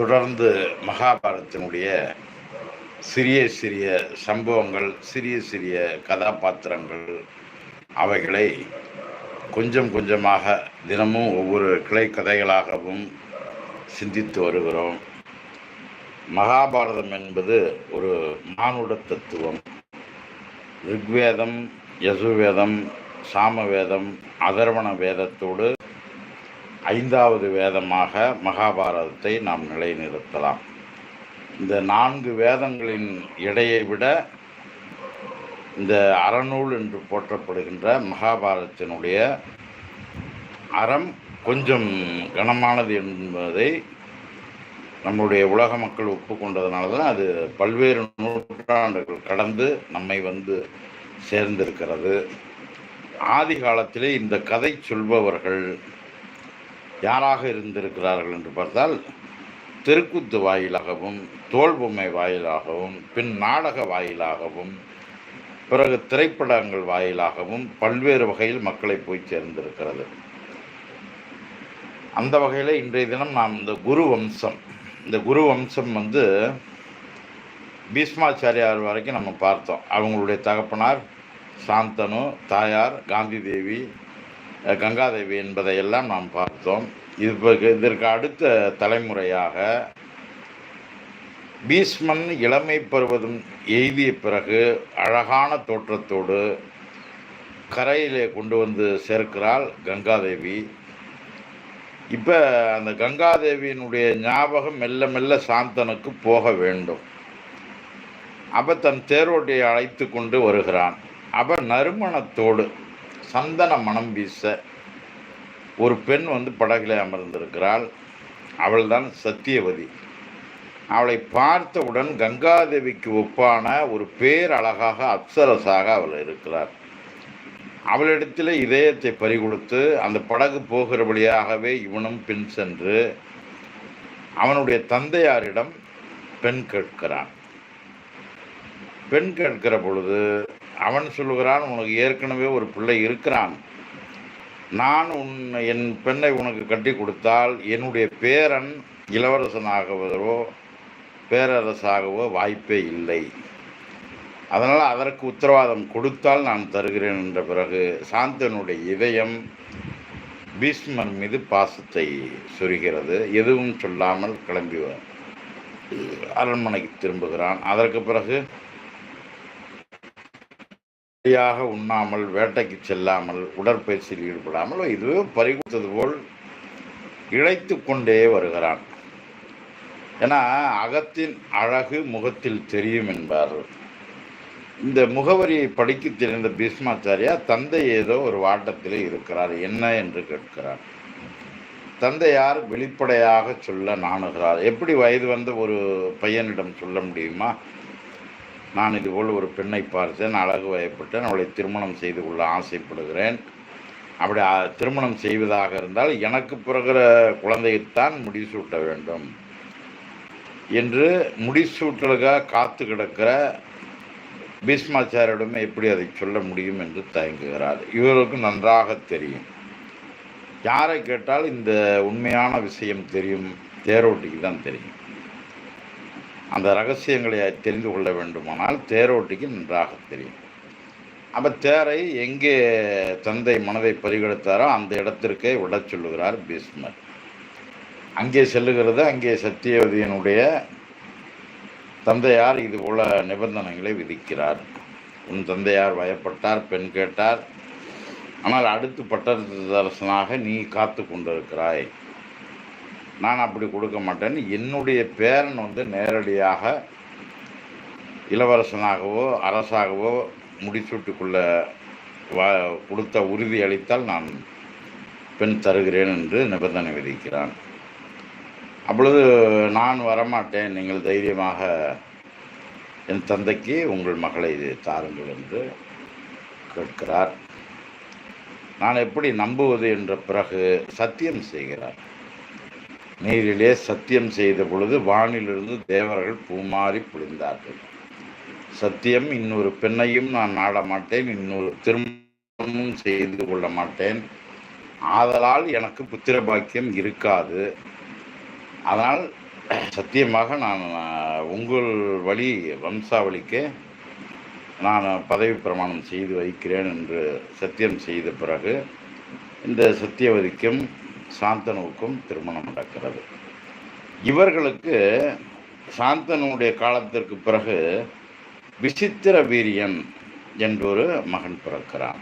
தொடர்ந்து மகாபாரதத்தினுடைய சிறிய சிறிய சம்பவங்கள் சிறிய சிறிய கதாபாத்திரங்கள் அவைகளை கொஞ்சம் கொஞ்சமாக தினமும் ஒவ்வொரு கிளை கதைகளாகவும் சிந்தித்து வருகிறோம். மகாபாரதம் என்பது ஒரு மானுட தத்துவம். ரிக்வேதம் யசுவேதம் சாமவேதம் அதர்வண வேதத்தோடு ஐந்தாவது வேதமாக மகாபாரதத்தை நாம் நிலைநிறுத்தலாம். இந்த நான்கு வேதங்களின் எடையை விட இந்த அறநூல் என்று போற்றப்படுகின்ற மகாபாரதத்தினுடைய அறம் கொஞ்சம் கனமானது என்பதை நம்முடைய உலக மக்கள் ஒப்புக்கொண்டதுனால தான் அது பல்வேறு நூற்றாண்டுகள் கடந்து நம்மை வந்து சேர்ந்திருக்கிறது. ஆதி காலத்திலே இந்த கதை சொல்பவர்கள் யாராக இருந்திருக்கிறார்கள் என்று பார்த்தால் தெருக்கூத்து வாயிலாகவும் தோல் பொம்மை வாயிலாகவும் பின் நாடக வாயிலாகவும் பிறகு திரைப்படங்கள் வாயிலாகவும் பல்வேறு வகையில் மக்களை போய் சேர்ந்திருக்கிறது. அந்த வகையில் இன்றைய தினம் நாம் இந்த குரு வம்சம் இந்த குரு வம்சம் வந்து பீஷ்மாச்சாரியார் வரைக்கும் நம்ம பார்த்தோம். அவங்களுடைய தகப்பனார் சாந்தனு தாயார் காந்தி தேவி கங்காதேவி என்பதையெல்லாம் நாம் பார்த்தோம். இது இதற்கு அடுத்த தலைமுறையாக பீஷ்மன் இளமை பருவதம் எய்திய பிறகு அழகான தோற்றத்தோடு கரையிலே கொண்டு வந்து சேர்க்கிறாள் கங்காதேவி. இப்போ அந்த கங்காதேவியினுடைய ஞாபகம் மெல்ல மெல்ல சாந்தனுக்கு போக வேண்டும். அவ தன் தேரோட்டியை அழைத்து கொண்டு வருகிறான். அவ நறுமணத்தோடு சந்தன மனம் வீச ஒரு பெண் வந்து படகிலே அமர்ந்திருக்கிறாள். அவள்தான் சத்தியவதி. அவளை பார்த்தவுடன் கங்காதேவிக்கு ஒப்பான ஒரு பேரழகாக அப்சரசாக அவள் இருக்கிறார். அவளிடத்தில் இதயத்தை பறிகொடுத்து அந்த படகு போகிறபடியாகவே இவனும் பின் சென்று அவனுடைய தந்தையாரிடம் பெண் கேட்கிறான். பெண் கேட்கிற பொழுது அவன் சொல்லுகிறான் உனக்கு ஏற்கனவே ஒரு பிள்ளை இருக்கிறான். நான் உன் என் பெண்ணை உனக்கு கட்டி கொடுத்தால் என்னுடைய பேரன் இளவரசனாகவோ பேரரசாகவோ வாய்ப்பே இல்லை. அதனால் அதற்கு உத்தரவாதம் கொடுத்தால் நான் தருகிறேன் என்ற பிறகு சாந்தனுடைய இதயம் பீஷ்மன் மீது பாசத்தை சொரிகிறது. எதுவும் சொல்லாமல் கிளம்பி வ- அரண்மனைக்கு திரும்புகிறான். அதற்கு பிறகு சரியாக உண்ணாமல் வேட்டைக்கு செல்லாமல் உடற்பயிற்சியில் ஈடுபடாமல் இதுவே பறிகொடுத்தது போல் இழைத்து கொண்டே வருகிறான். ஏன்னா அகத்தின் அழகு முகத்தில் தெரியும் என்பார்கள் இந்த முகவரியை படிக்க தெரிந்த பீஷ்மாச்சாரியா தந்தை ஏதோ ஒரு வாட்டத்தில் இருக்கிறார் என்ன என்று கேட்கிறார். தந்தையார் வெளிப்படையாக சொல்ல நாணுகிறார். எப்படி வயது வந்த ஒரு பையனிடம் சொல்ல முடியுமா? நான் இதுபோல் ஒரு பெண்ணை பார்த்தேன் அழகு வயப்பட்டேன் அவளை திருமணம் செய்து கொள்ள ஆசைப்படுகிறேன். அப்படி திருமணம் செய்வதாக இருந்தால் எனக்கு பிறகுற குழந்தையைத்தான் முடிசூட்ட வேண்டும் என்று முடிசூட்டலுக்காக காத்து கிடக்கிற பீஷ்மாச்சாரியிடமே எப்படி அதை சொல்ல முடியும் என்று தயங்குகிறார். இவருக்கு நன்றாக தெரியும். யாரை கேட்டால் இந்த உண்மையான விஷயம் தெரியும் தேரோட்டிக்கு தான் தெரியும். அந்த ரகசியங்களை தெரிந்து கொள்ள வேண்டுமானால் தேரோட்டிக்கு நன்றாக தெரியும். அப்போ தேரை எங்கே தந்தை மனதை பறிகெடுத்தாரோ அந்த இடத்திற்கே விடச் சொல்லுகிறார் பீஷ்மர். அங்கே செல்லுகிறது அங்கே சத்தியவதியினுடைய தந்தையார் இது போல நிபந்தனைகளை விதிக்கிறார். உன் தந்தையார் வயப்பட்டார் பெண் கேட்டார். ஆனால் அடுத்து பட்டரசனாக நீ காத்து கொண்டிருக்கிறாய். நான் அப்படி கொடுக்க மாட்டேன். என்னுடைய பேரன் வந்து நேரடியாக இளவரசனாகவோ அரசாகவோ முடிசூட்டிக் வ கொடுத்த உறுதி அளித்தால் நான் பெண் தருகிறேன் என்று நிபந்தனை விதிக்கிறான். அப்பொழுது நான் வரமாட்டேன். நீங்கள் தைரியமாக என் தந்தைக்கு உங்கள் மகளை தாருங்கள் என்று கேட்கிறார். நான் எப்படி நம்புவது என்ற பிறகு சத்தியம் செய்கிறார். நீரிலே சத்தியம் செய்த பொழுது வானிலிருந்து தேவர்கள் பூமாறி புரிந்தார்கள். சத்தியம் இன்னொரு பெண்ணையும் நான் நாட மாட்டேன் இன்னொரு திருமணமும் செய்து கொள்ள மாட்டேன். ஆதலால் எனக்கு புத்திர பாக்கியம் இருக்காது. அதனால் சத்தியமாக நான் நான் உங்கள் வழி வம்சாவளிக்கு நான் பதவி பிரமாணம் செய்து வைக்கிறேன் என்று சத்தியம் செய்த பிறகு இந்த சத்தியவதிக்கும் சாந்தனுவுக்கும் திருமணம் நடக்கிறது. இவர்களுக்கு சாந்தனுடைய காலத்திற்கு பிறகு விசித்திர வீரியன் என்றொரு மகன் பிறக்கிறான்.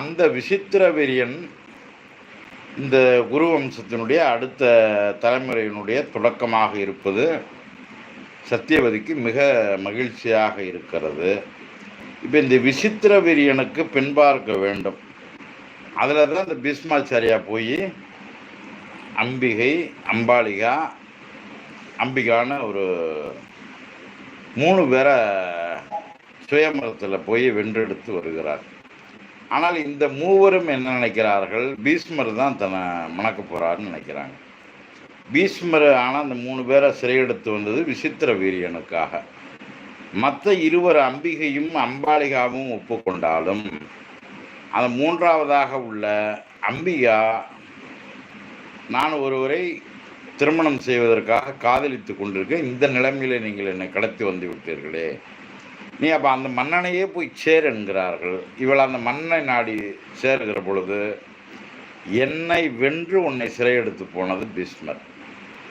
அந்த விசித்திர வீரியன் இந்த குரு வம்சத்தினுடைய அடுத்த தலைமுறையினுடைய தொடக்கமாக இருப்பது சத்தியவதிக்கு மிக மகிழ்ச்சியாக இருக்கிறது. இப்போ இந்த விசித்திர வீரியனுக்கு பின்பார்க்க வேண்டும். அதில் தான் இந்த பீஷ்மாச்சாரியா போய் அம்பிகை அம்பாலிகா அம்பிகான்னு ஒரு மூணு பேரை சுயமரத்தில் போய் வென்றெடுத்து வருகிறார். ஆனால் இந்த மூவரும் என்ன நினைக்கிறார்கள்? பீஷ்மர் தான் தன்னை மணக்க போகிறாருன்னு நினைக்கிறாங்க. பீஷ்மர் ஆனால் அந்த மூணு பேரை சிறையெடுத்து வந்தது விசித்திர வீரியனுக்காக. மற்ற இருவர் அம்பிகையும் அம்பாலிகாவும் ஒப்புக்கொண்டாலும் அந்த மூன்றாவதாக உள்ள அம்பிகா நான் ஒருவரை திருமணம் செய்வதற்காக காதலித்து கொண்டிருக்கேன். இந்த நிலைமையில் நீங்கள் என்னை கடத்தி வந்து விட்டீர்களே. நீ அப்போ அந்த மன்னனையே போய் சேர் என்கிறார்கள். இவள் அந்த மன்னனை நாடி சேருகிற பொழுது என்னை வென்று உன்னை சிறையெடுத்து போனது பீஷ்மர்.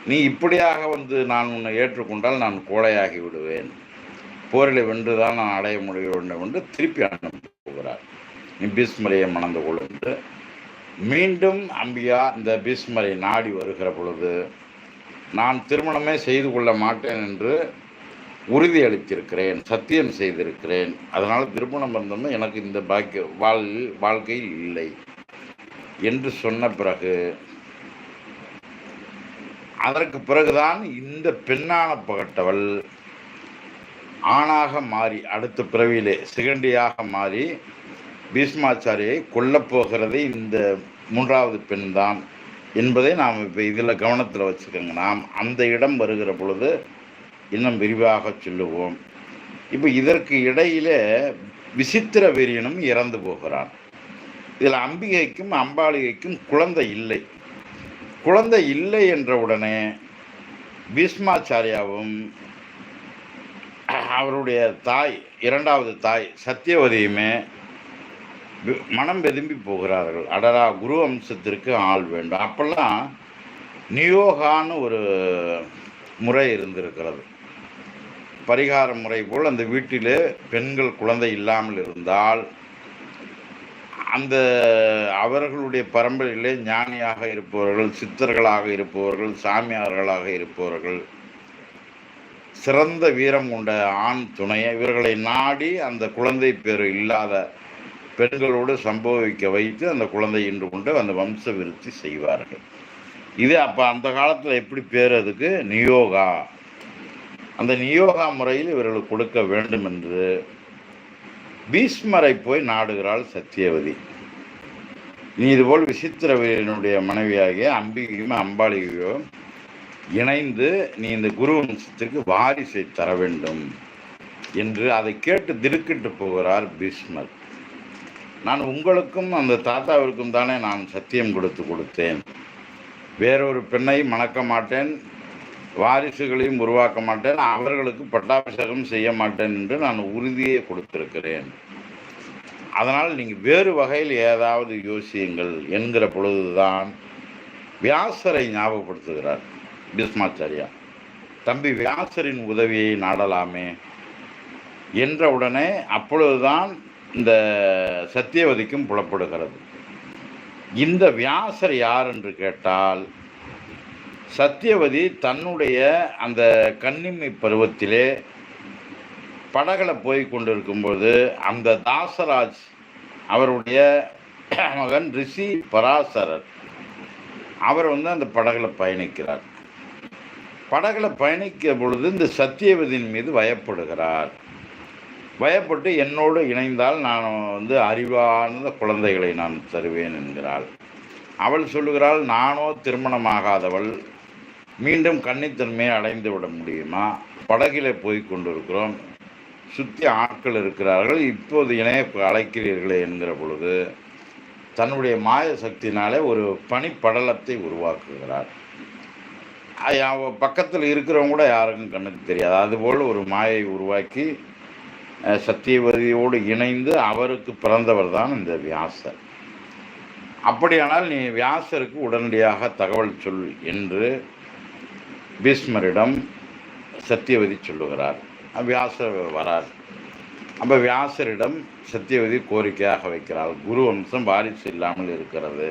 நீ இப்படியாக வந்து நான் உன்னை ஏற்றுக்கொண்டால் நான் கோடையாகி விடுவேன். போரில் வென்றுதான் நான் அடைய முடிய வேண்டும் என்று திருப்பி அனுப்புகிறார் பீஷ்மரையை மணந்து கொள்ளுண்டு மீண்டும் அம்பியா இந்த பீஷ்மரை நாடி வருகிற பொழுது நான் திருமணமே செய்து கொள்ள மாட்டேன் என்று உறுதியளித்திருக்கிறேன் சத்தியம் செய்திருக்கிறேன். அதனால் திருமணம் வந்தோம்னா எனக்கு இந்த பாக்கிய வாழ் வாழ்க்கையில் இல்லை என்று சொன்ன பிறகு அதற்கு பிறகுதான் இந்த பெண்ணான பகட்டவள் ஆணாக மாறி அடுத்த பிறவியிலே சிகண்டியாக மாறி பீஷ்மாச்சாரியை கொல்லப்போகிறது இந்த மூன்றாவது பெண் தான் என்பதை நாம் இப்போ இதில் கவனத்தில் வச்சுக்கோங்க. நாம் அந்த இடம் வருகிற பொழுது இன்னும் விரிவாக சொல்லுவோம். இப்போ இதற்கு இடையிலே விசித்திர வீரியனும் இறந்து போகிறான். இதில் அம்பிகைக்கும் அம்பாளிகைக்கும் குழந்தை இல்லை. குழந்தை இல்லை என்ற உடனே பீஷ்மாச்சாரியாவும் அவருடைய தாய் இரண்டாவது தாய் சத்தியவதியுமே மனம் வெதும்பி போகிறார்கள். அடரா குரு அம்சத்திற்கு ஆள் வேண்டும். அப்பெல்லாம் நியோகான்னு ஒரு முறை இருந்திருக்கிறது. பரிகார முறை போல் அந்த வீட்டிலே பெண்கள் குழந்தை இல்லாமல் இருந்தால் அந்த அவர்களுடைய பரம்பரையிலே ஞானியாக இருப்பவர்கள் சித்தர்களாக இருப்பவர்கள் சாமியார்களாக இருப்பவர்கள் சிறந்த வீரம் கொண்ட ஆண் துணையை இவர்களை நாடி அந்த குழந்தை பேர் இல்லாத பெண்களோடு சம்பவிக்க வைத்து அந்த குழந்தை இன்று கொண்டு அந்த வம்ச விருத்தி செய்வார்கள். இது அப்போ அந்த காலத்தில் எப்படி பேர் அதுக்கு? நியோகா. அந்த நியோகா முறையில் இவர்களுக்கு கொடுக்க வேண்டும் என்று பீஷ்மரை போய் நாடுகிறாள் சத்தியவதி நீ இதுபோல் விசித்திரவீரனுடைய மனைவியாகிய அம்பிகையும் அம்பாளிகையோ இணைந்து நீ இந்த குரு வம்சத்திற்கு வாரிசை தர வேண்டும் என்று அதை கேட்டு திடுக்கிட்டு போகிறார் பீஷ்மர். நான் உங்களுக்கும் அந்த தாத்தாவிற்கும் தானே நான் சத்தியம் கொடுத்து கொடுத்தேன். வேறொரு பெண்ணை மணக்க மாட்டேன். வாரிசுகளையும் உருவாக்க மாட்டேன். அவர்களுக்கு பட்டாபிஷேகம் செய்ய மாட்டேன் என்று நான் உறுதியை கொடுத்திருக்கிறேன். அதனால் நீங்கள் வேறு வகையில் ஏதாவது யோசியுங்கள் என்கிற பொழுதுதான் வியாசரை ஞாபகப்படுத்துகிறார் பிஸ்மாச்சாரியா தம்பி வியாசரின் உதவியை நாடலாமே. என்ற உடனே அப்பொழுதுதான் இந்த சத்தியவதிக்கும் புலப்படுகிறது. இந்த வியாசர் யார் என்று கேட்டால் சத்தியவதி தன்னுடைய அந்த கன்னிமை பருவத்திலே படகில் போய் கொண்டிருக்கும்போது அந்த தாசராஜ் அவருடைய மகன் ரிஷி பராசரர் அவர் வந்து அந்த படகில் பயணிக்கிறார். படகில் பயணிக்கிற பொழுது இந்த சத்தியவதியின் மீது வயப்படுகிறார் பயப்பட்டு என்னோடு இணைந்தால் நான் வந்து அறிவார்ந்த குழந்தைகளை நான் தருவேன் என்கிறாள். அவள் சொல்லுகிறாள் நானோ திருமணமாகாதவள். மீண்டும் கன்னித்தன்மையை அடைந்து விட முடியுமா? படகிலே போய் கொண்டிருக்கிறோம். சுற்றி ஆட்கள் இருக்கிறார்கள். இப்போது இணைய அழைக்கிறீர்களே என்கிற பொழுது தன்னுடைய மாய சக்தினாலே ஒரு பனிப்படலத்தை உருவாக்குகிறார் பக்கத்தில் இருக்கிறவங்க கூட யாருக்கும் கண்ணுக்கு தெரியாது. அதுபோல் ஒரு மாயை உருவாக்கி சத்தியவதியோடு இணைந்து அவருக்கு பிறந்தவர் தான் இந்த வியாசர். அப்படியானால் நீ வியாசருக்கு உடனடியாக தகவல் சொல் என்று பீஷ்மரிடம் சத்தியவதி சொல்லுகிறார். வியாசர் வரார். அப்போ வியாசரிடம் சத்தியவதி கோரிக்கையாக வைக்கிறாள். குரு வம்சம் வாரிசு இல்லாமல் இருக்கிறது.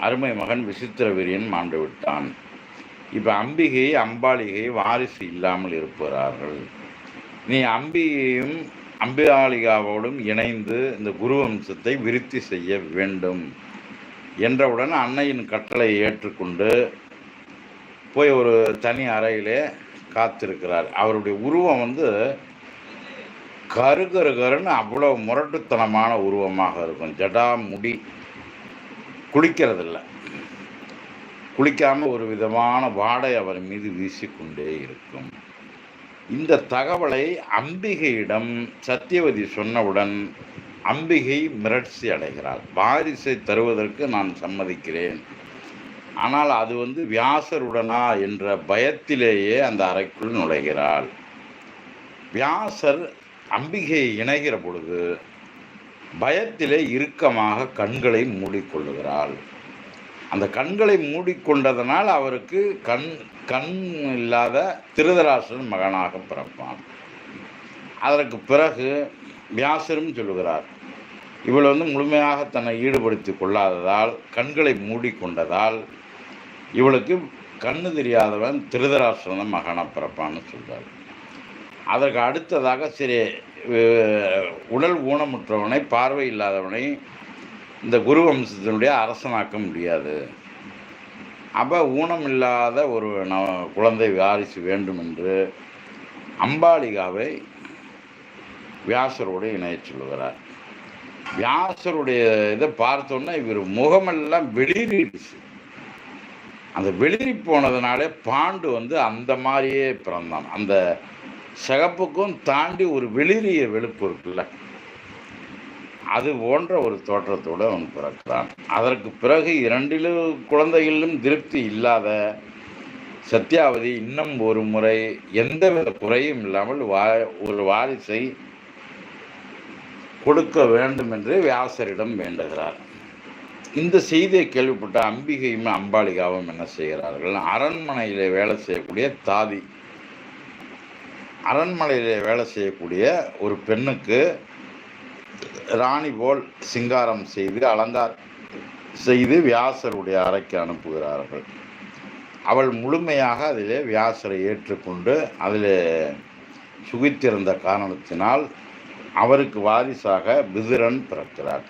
அருமை மகன் விசித்திரவீரியன் மாண்டு விட்டான். இப்போ அம்பிகை அம்பாளிகை வாரிசு இல்லாமல் இருப்பார்கள். நீ அம்பியும் அம்பாளிகாவோடும் இணைந்து இந்த குரு வம்சத்தை விருத்தி செய்ய வேண்டும் என்றவுடன் அன்னையின் கட்டளை ஏற்றுக்கொண்டு போய் ஒரு தனி அறையிலே காத்திருக்கிறார். அவருடைய உருவம் வந்து கரு கரு கருன்னு அவ்வளோ முரட்டுத்தனமான உருவமாக இருக்கும். ஜடா முடி குளிக்கிறதில்ல. குளிக்காமல் ஒரு விதமான வாடை அவர் மீது வீசிக்கொண்டே இருக்கும். இந்த தகவலை அம்பிகையிடம் சத்தியவதி சொன்னவுடன் அம்பிகை மிரட்சி அடைகிறாள். வாரிசை தருவதற்கு நான் சம்மதிக்கிறேன். ஆனால் அது வந்து வியாசருடனா என்ற பயத்திலேயே அந்த அறைக்குள் நுழைகிறாள். வியாசர் அம்பிகையை இணைகிற பொழுது பயத்திலே இறுக்கமாக கண்களை மூடிக்கொள்ளுகிறாள். அந்த கண்களை மூடிக்கொண்டதனால் அவருக்கு கண் கண் இல்லாத திருதராசன் மகனாக பிறப்பான். அதற்கு பிறகு வியாசரும் சொல்லுகிறார் இவள் வந்து முழுமையாக தன்னை ஈடுபடுத்தி கொள்ளாததால் கண்களை மூடிக்கொண்டதால் இவளுக்கு கண்ணு தெரியாதவன் திருதராசன மகனாக பிறப்பான்னு சொல்கிறார் அதற்கு அடுத்ததாக சரி உடல் ஊனமுற்றவனை பார்வை இல்லாதவனை இந்த குரு வம்சத்தினுடைய அரசனாக்க முடியாது. அப்போ ஊனம் இல்லாத ஒரு ந குழந்தை வாரிசு வேண்டும் என்று அம்பாலிகாவை வியாசரோடு இணையச் சொல்கிறார் வியாசருடைய இதை பார்த்தோன்னா இவர் முகமெல்லாம் வெளிரிடுச்சு. அந்த வெளிரி போனதுனாலே பாண்டு வந்து அந்த மாதிரியே பிறந்தான். அந்த சிகப்புக்கும் தாண்டி ஒரு வெளிரிய வெளுப்பு இருக்குல்ல. அது போன்ற ஒரு தோற்றத்தோடு அவன் பிறக்கிறான். அதற்கு பிறகு இரண்டிலும் குழந்தைகளிலும் திருப்தி இல்லாத சத்யாவதி இன்னும் ஒரு முறை எந்தவித குறையும் இல்லாமல் வா ஒரு வாரிசை கொடுக்க வேண்டும் என்று வியாசரிடம் வேண்டுகிறார். இந்த செய்தியை கேள்விப்பட்ட அம்பிகையும் அம்பாளிகாவும் என்ன செய்கிறார்கள்? அரண்மனையிலே வேலை செய்யக்கூடிய தாதி. அரண்மனையிலே வேலை செய்யக்கூடிய ஒரு பெண்ணுக்கு ராணி போல் சிங்காரம் செய்து அலங்கார் செய்து வியாசருடைய அறைக்கு அனுப்புகிறார்கள். அவள் முழுமையாக அதிலே வியாசரை ஏற்றுக்கொண்டு அதில் சுகித்திருந்த காரணத்தினால் அவருக்கு வாரிசாக விதுரன் பிறக்கிறார்.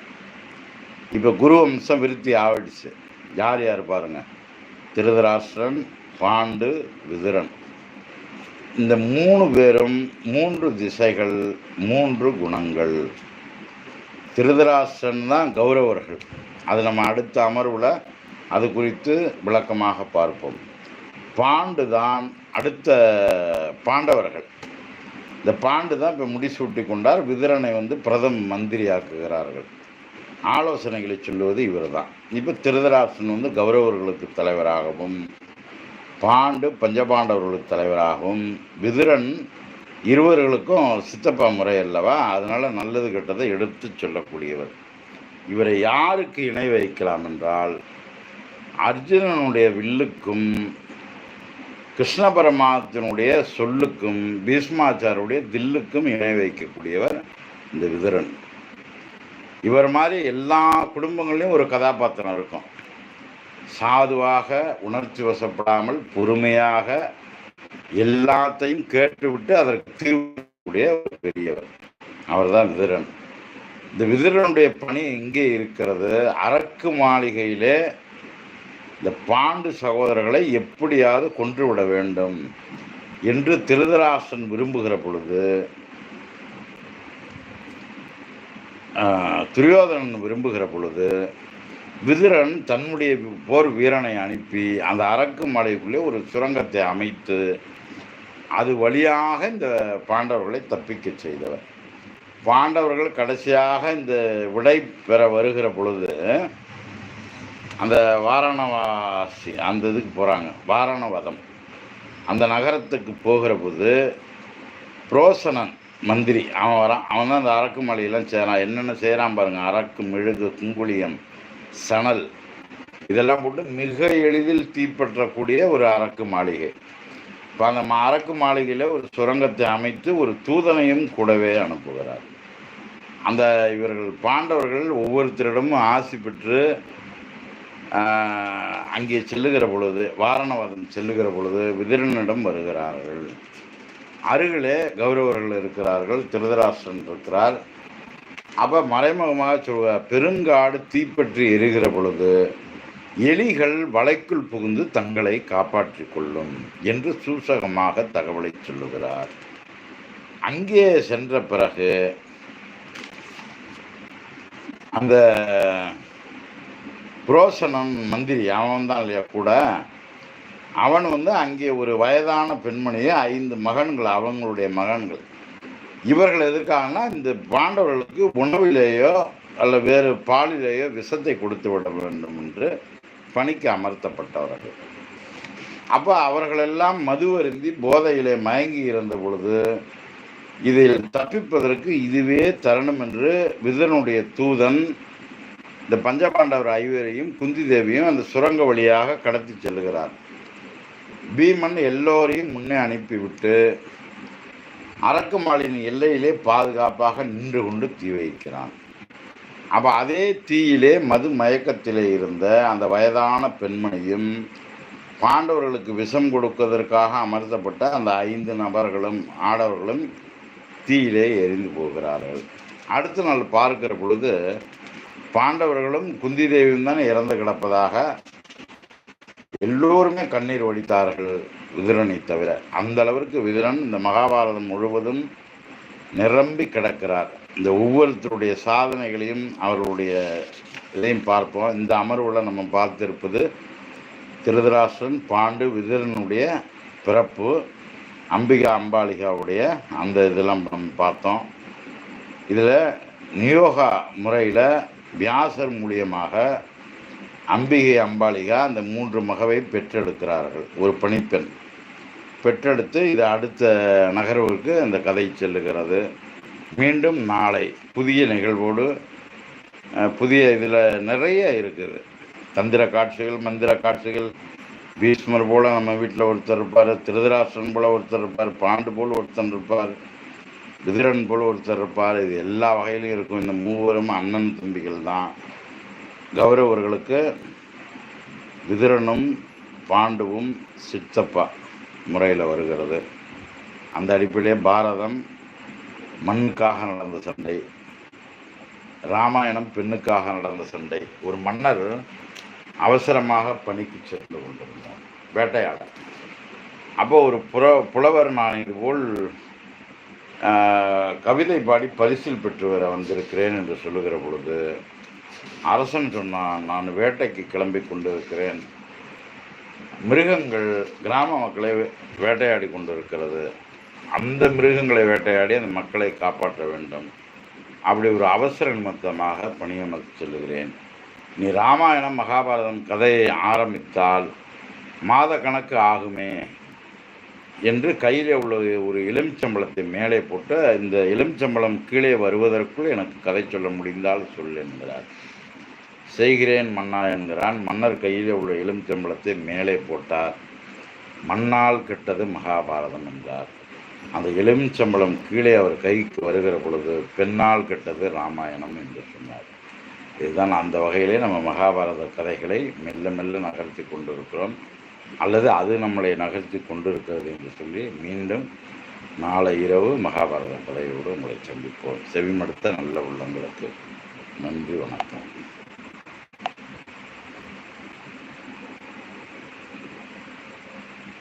இப்போ குரு வம்சம் விருத்தி ஆவிடுச்சு யார் யார் பாருங்க? திருதராஷ்டிரன் பாண்டு விதுரன். இந்த மூணு பேரும் மூன்று திசைகள் மூன்று குணங்கள். திருதராசன் தான் கௌரவர்கள். அது நம்ம அடுத்த அமர்வில் அது குறித்து விளக்கமாக பார்ப்போம். பாண்டு தான் அடுத்த பாண்டவர்கள். இந்த பாண்டு தான் இப்போ முடிசூட்டி கொண்டார். விதரனை வந்து பிரதம மந்திரியாக்குகிறார்கள். ஆலோசனைகளை சொல்லுவது இவர் தான் இப்போ திருதராசன் வந்து கௌரவர்களுக்கு தலைவராகவும் பாண்டு பஞ்சபாண்டவர்களுக்கு தலைவராகவும் விதுரன் இருவர்களுக்கும் சித்தப்பா முறை அல்லவா? அதனால் நல்லது கெட்டதை எடுத்து சொல்லக்கூடியவர். இவரை யாருக்கு இணை வைக்கலாம் என்றால் அர்ஜுனனுடைய வில்லுக்கும் கிருஷ்ண பரமாத்தினுடைய சொல்லுக்கும் பீஷ்மாச்சாருடைய தில்லுக்கும் இணை வைக்கக்கூடியவர் இந்த விதுரன். இவர் மாதிரி எல்லா குடும்பங்கள்லையும் ஒரு கதாபாத்திரம் இருக்கும். சாதுவாக உணர்ச்சி வசப்படாமல் பொறுமையாக எல்லாத்தையும் கேட்டுவிட்டு அதற்கு தீர்வுடைய ஒரு பெரியவர். அவர்தான் விதுரன். இந்த விதுரனுடைய பணி இங்கே இருக்கிறது. அரக்கு மாளிகையிலே இந்த பாண்டு சகோதரர்களை எப்படியாவது கொன்றுவிட வேண்டும் என்று திருதராசன் விரும்புகிற பொழுது துரியோதனன் விரும்புகிற பொழுது விதுரன் தன்னுடைய போர் வீரனை அனுப்பி அந்த அரக்கு மலைக்குள்ளே ஒரு சுரங்கத்தை அமைத்து அது வழியாக இந்த பாண்டவர்களை தப்பிக்க செய்தவர். பாண்டவர்கள் கடைசியாக இந்த விடை பெற வருகிற பொழுது அந்த வாரணவாசி அந்த இதுக்கு போகிறாங்க வாரணவதம். அந்த நகரத்துக்கு போகிற போது புரோசனன் மந்திரி அவன் வரான். அவன் தான் அந்த அரக்கு மலையெல்லாம் செய்கிறான் என்னென்ன செய்கிறான் பாருங்கள் அரக்கு மெழுகு குங்குளியம் சணல் இதெல்லாம் போட்டு மிக எளிதில் தீப்பற்றக்கூடிய ஒரு அரக்கு மாளிகை. இப்போ அந்த அரக்கு மாளிகையில் ஒரு சுரங்கத்தை அமைத்து ஒரு தூதனையும் கூடவே அனுப்புகிறார். அந்த இவர்கள் பாண்டவர்கள் ஒவ்வொருத்தரிடமும் ஆசி பெற்று அங்கே செல்லுகிற பொழுது வாரணவதம் செல்லுகிற பொழுது விதிரனிடம் வருகிறார்கள். அருகிலே கௌரவர்கள் இருக்கிறார்கள் திருதராஷ்டிரன் இருக்கிறார். அப்போ மறைமுகமாக சொல்வார் பெருங்காடு தீப்பற்றி எரிகிற பொழுது எலிகள் வலைக்குள் புகுந்து தங்களை காப்பாற்றிக் கொள்ளும் என்று சூசகமாக தகவலை சொல்லுகிறார். அங்கே சென்ற பிறகு அந்த புரோசனன் மந்திரி அவன் தான் இல்லையா கூட அவன் வந்து அங்கே ஒரு வயதான பெண்மணியை ஐந்து மகன்கள் அவங்களுடைய மகன்கள். இவர்கள் எதற்காகனா இந்த பாண்டவர்களுக்கு உணவிலேயோ அல்ல வேறு பாலிலேயோ விஷத்தை கொடுத்து விட வேண்டும் என்று பணிக்கு அமர்த்தப்பட்டவர்கள். அப்போ அவர்களெல்லாம் மது அருந்தி போதையிலே மயங்கி இருந்த பொழுது இதில் தப்பிப்பதற்கு இதுவே தருணம் என்று விதனுடைய தூதன் இந்த பஞ்சபாண்டவர் ஐவரையும் குந்தி தேவியும் அந்த சுரங்க வழியாக கடத்தி செல்கிறார். பீமன் எல்லோரையும் முன்னே அனுப்பிவிட்டு அரக்குமாளின் எல்லையிலே பாதுகாப்பாக நின்று கொண்டு தீ வைக்கிறான். அப்போ அதே தீயிலே மது மயக்கத்திலே இருந்த அந்த வயதான பெண்மணியும் பாண்டவர்களுக்கு விஷம் கொடுப்பதற்காக அமர்த்தப்பட்ட அந்த ஐந்து நபர்களும் ஆடவர்களும் தீயிலே எரிந்து போகிறார்கள். அடுத்த நாள் பார்க்கிற பொழுது பாண்டவர்களும் குந்தி தேவியும் தான் இறந்து கிடப்பதாக எல்லோருமே கண்ணீர் வடித்தார்கள் விதுரனை தவிர. அந்த அளவிற்கு விதுரன் இந்த மகாபாரதம் முழுவதும் நிரம்பி கிடக்கிறார். இந்த ஒவ்வொருத்தருடைய சாதனைகளையும் அவர்களுடைய இதையும் பார்ப்போம். இந்த அமர்வில் நம்ம பார்த்திருப்பது திருதராசன் பாண்டு விதிரனுடைய பிறப்பு அம்பிகா அம்பாலிகாவுடைய அந்த இதெல்லாம் நம்ம பார்த்தோம். இதில் நியோகா முறையில் வியாசர் மூலியமாக அம்பிகை அம்பாலிகா அந்த மூன்று மகவை பெற்றெடுக்கிறார்கள். ஒரு பணிப்பெண். பெற்றெடுத்து இது அடுத்த நகர்வுக்கு அந்த கதை செல்லுகிறது. மீண்டும் நாளை புதிய நிகழ்வோடு புதிய இதில் நிறைய இருக்குது. தந்திர காட்சிகள் மந்திர காட்சிகள் பீஷ்மர் போல் நம்ம வீட்டில் ஒருத்தர் இருப்பார் திருதராஷ்டிரன் போல் ஒருத்தர் இருப்பார் பாண்டு போல் ஒருத்தன் இருப்பார் விதிரன் போல் ஒருத்தர் இருப்பார். இது எல்லா வகையிலும் இருக்கும். இந்த மூவரும் அண்ணன் தம்பிகள் தான். கௌரவர்களுக்கு விதுரனும் பாண்டுவும் சித்தப்பா. முறையில் வருகிறது. அந்த அடிப்படையிலே பாரதம் மண்ணுக்காக நடந்த சண்டை ராமாயணம் பெண்ணுக்காக நடந்த சண்டை. ஒரு மன்னர் அவசரமாக பணிக்கு சென்று கொண்டிருந்தார். வேட்டையாட. அப்போ ஒரு புற புலவர் நான் இதுபோல் கவிதை பாடி பரிசில் பெற்று வர வந்திருக்கிறேன் என்று சொல்லுகிற பொழுது அரசன் சொன்னான் நான் வேட்டைக்கு கிளம்பி கொண்டிருக்கிறேன். மிருகங்கள் கிராம மக்களை வேட்டையாடி கொண்டிருக்கிறது. அந்த மிருகங்களை வேட்டையாடி அந்த மக்களை காப்பாற்ற வேண்டும். அப்படி ஒரு அவசர நிமித்தமாக பணியமர்த்தி சொல்லுகிறேன். நீ ராமாயணம் மகாபாரதம் கதையை ஆரம்பித்தால் மாத கணக்கு ஆகுமே என்று கையில் உள்ள ஒரு எலுமிச்சம்பழத்தை மேலே போட்டு இந்த எலுமிச்சம்பழம் கீழே வருவதற்குள் எனக்கு கதை சொல்ல முடிந்தால் சொல் என்கிறார். செய்கிறேன் மன்னா என்கிறான். மன்னர் கையில் உள்ள எலுமிச்சம்பழத்தை மேலே போட்டார். மண்ணால் கெட்டது மகாபாரதம் என்றார். அந்த எலுமிச்சம்பழம் கீழே அவர் கைக்கு வருகிற பொழுது பெண்ணால் கெட்டது ராமாயணம் என்று சொன்னார். இதுதான் அந்த வகையிலே நம்ம மகாபாரத கதைகளை மெல்ல மெல்ல நகர்த்தி கொண்டிருக்கிறோம். அல்லது அது நம்மளை நகர்த்தி கொண்டிருக்கிறது என்று சொல்லி மீண்டும் நாளை இரவு மகாபாரத கதையோடு உங்களை சந்திப்போம். செவிமடுத்த நல்ல உள்ளங்களுக்கு நன்றி வணக்கம்.